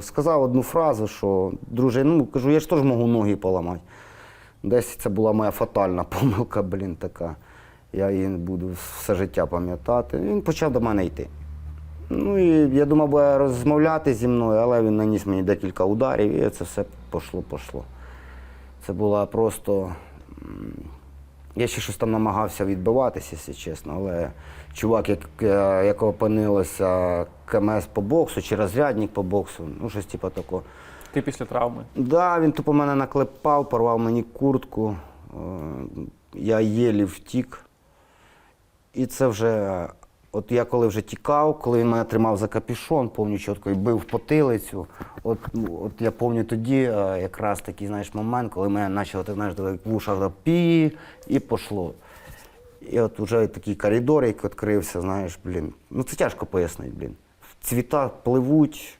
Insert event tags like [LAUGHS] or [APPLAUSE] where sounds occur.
Сказав одну фразу, що друже, ну кажу, я ж теж можу ноги поламати. Десь це була моя фатальна [LAUGHS] помилка, блін, така. Я її буду все життя пам'ятати. Він почав до мене йти. Ну і я думав, буде розмовляти зі мною, але він наніс мені декілька ударів, і це все пішло, пішло. Це була просто. Я ще щось там намагався відбиватися, якщо чесно, але чувак, як, як опинилося КМС по боксу чи розрядник по боксу, ну щось типу такого. Ти після травми. Да, він тупо мене наклепав, порвав мені куртку. Е, Я єлі втік. І це вже, от я коли вже тікав, коли він мене тримав за капюшон, повню чітко і бив потилицю. От, ну, от я пам'ятаю тоді е, якраз такий знаєш, момент, коли мене почало, ти знаєш, в ушах пі і пішло. І от вже такий коридор, який відкрився, знаєш, блін. Ну це тяжко пояснити, блін. Цвіта пливуть,